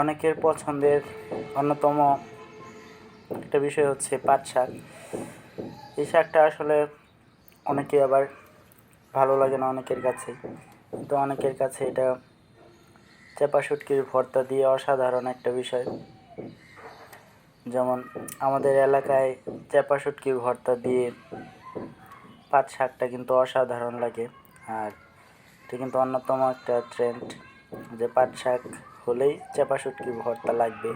অনেকের পছন্দের অন্যতম একটা বিষয় হচ্ছে পাট শাক। এই শাকটা আসলে অনেকে আবার ভালো লাগে না অনেকের কাছে। কিন্তু অনেকের কাছে এটা চাপা শুটকির ভর্তা দিয়ে অসাধারণ একটা বিষয়। যেমন আমাদের এলাকায় চাপা শুটকির ভর্তা দিয়ে পাট শাকটা কিন্তু অসাধারণ লাগে। আর এটা কিন্তু অন্যতম একটা ট্রেন্ড যে পাট শাক হলেই চাপা শুটকি ভর্তা লাগবে।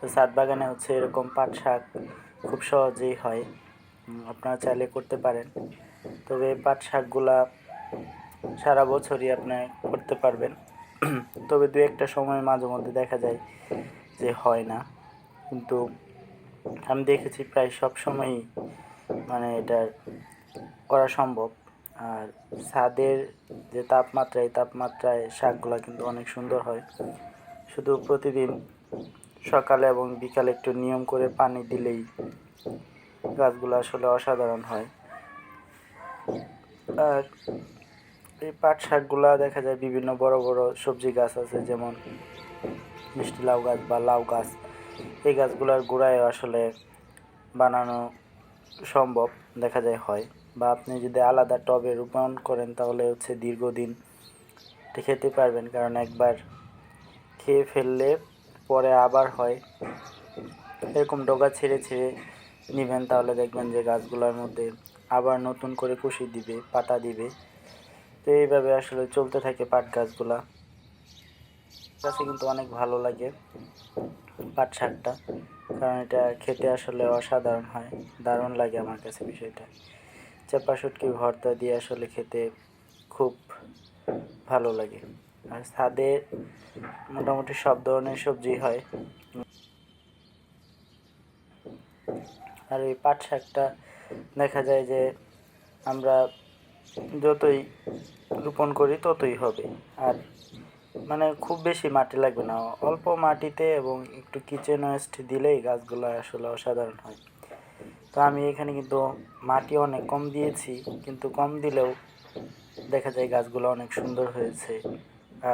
তো ছাদ বাগানে হচ্ছে এরকম পাট শাক খুব সহজেই হয়। আপনারা চাইলে করতে পারেন। তবে পাট শাকগুলা সারা বছরই আপনি করতে পারবেন। তবে দু একটা সময় মাঝে মধ্যে দেখা যায় যে হয় না। কিন্তু আমি দেখেছি প্রায় সব সময়ই মানে এটা করা সম্ভব। আর ছাদের যে তাপমাত্রা, এই তাপমাত্রায় শাকগুলো কিন্তু অনেক সুন্দর হয়। শুধু প্রতিদিন সকালে এবং বিকালে একটু নিয়ম করে পানি দিলেই গাছগুলো আসলে অসাধারণ হয়। আর এই পাট শাকগুলা দেখা যায় বিভিন্ন বড় বড় সবজি গাছ আছে, যেমন মিষ্টি লাউ গাছ বা লাউ গাছ। এই গাছগুলোর গোড়ায় আসলে বানানো সম্ভব দেখা যায় হয়। বা আপনি যদি আলাদা টবে রোপণ করেন, তাহলে হচ্ছে দীর্ঘদিন খেতে পারবেন। কারণ একবার খেয়ে ফেললে পরে আবার হয়। এরকম ডগা ছেড়ে ছেড়ে নেবেন, তাহলে দেখবেন যে গাছগুলোর মধ্যে আবার নতুন করে কুশি দিবে, পাতা দিবে। তো এইভাবে আসলে চলতে থাকে পাট গাছগুলা। কাছে কিন্তু অনেক ভালো লাগে পাট শাকটা। কারণ এটা খেতে আসলে অসাধারণ হয়, দারুণ লাগে আমার কাছে বিষয়টা। চাপা শুটকি ভর্তা দিয়ে আসলে খেতে খুব ভালো লাগে। আর ছাদে মোটামুটি সব ধরনের সবজি হয়। আর এই পাট শাকটা দেখা যায় যে আমরা যতই রোপণ করি ততই হবে। আর মানে খুব বেশি মাটি লাগবে না। অল্প মাটিতে এবং একটু কিচেন ওয়েস্ট দিলেই গাছগুলো আসলে অসাধারণ হয়। তো আমি এখানে কিন্তু মাটি অনেক কম দিয়েছি, কিন্তু কম দিলেও দেখা যায় গাছগুলো অনেক সুন্দর হয়েছে।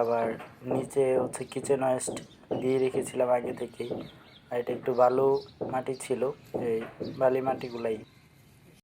আবার নিচে হচ্ছে কিচেন ওয়েস্ট দিয়ে রেখেছিলাম আগে থেকেই। আর এটা একটু বালু মাটি ছিল, এই বালি মাটিগুলাই